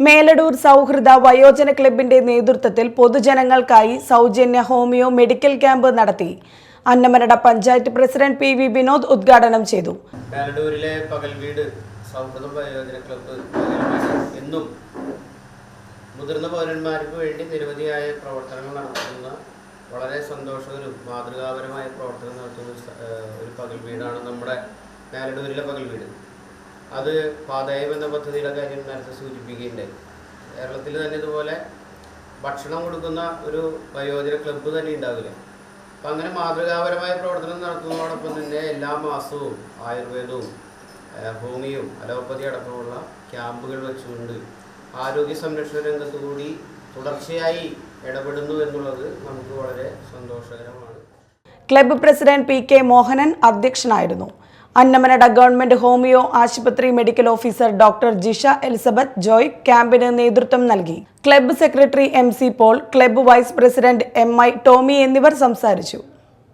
മേലടൂർ സൗഹൃദ വയോജന ക്ലബിന്റെ നേതൃത്വത്തിൽ പൊതുജനങ്ങൾക്കായി സൗജന്യ ഹോമിയോ മെഡിക്കൽ ക്യാമ്പ് നടത്തി. Annamanada panchayat president P V Vinod ഉദ്ഘാടനം ചെയ്തു. പാലടൂരിലെ പകൽ വീട് സൗഹൃദ വയോജന ക്ലബ്ബ് എന്നും മുതിർന്ന പൗരന്മാർക്ക് വേണ്ടി നിരവധിയായ പ്രവർത്തനങ്ങൾ നടത്തുന്ന വളരെ സന്തോഷകരും മാതൃകാപരമായ പ്രവർത്തനം നടത്തുന്ന ഒരു പകൽ വീടാണ് നമ്മുടെ പാലടൂരിലെ പകൽ വീട് അത് പാതയബന്ധ പദ്ധതിയുടെ കാര്യം നേരത്തെ സൂചിപ്പിക്കുകയുണ്ടായി കേരളത്തിൽ തന്നെ ഇതുപോലെ ഭക്ഷണം കൊടുക്കുന്ന ഒരു വയോജന ക്ലബ്ബ് തന്നെ ഉണ്ടാവില്ല. അപ്പം അങ്ങനെ മാതൃകാപരമായ പ്രവർത്തനം നടത്തുന്നതോടൊപ്പം തന്നെ എല്ലാ മാസവും ആയുർവേദവും ഭൂമിയും അലോപ്പതി അടക്കമുള്ള ക്യാമ്പുകൾ വെച്ചുകൊണ്ട് ആരോഗ്യ സംരക്ഷണ രംഗത്ത് കൂടി തുടർച്ചയായി ഇടപെടുന്നു എന്നുള്ളത് നമുക്ക് വളരെ സന്തോഷകരമാണ്. Club president P K Mohanan അധ്യക്ഷനായിരുന്നു. അന്നമനട ഗവൺമെന്റ് ഹോമിയോ ആശുപത്രി medical officer doctor Jisha Elizabeth Joy ക്യാമ്പിന് നേതൃത്വം നൽകി. Club secretary M C Paul club vice president M I Tomy എന്നിവർ സംസാരിച്ചു.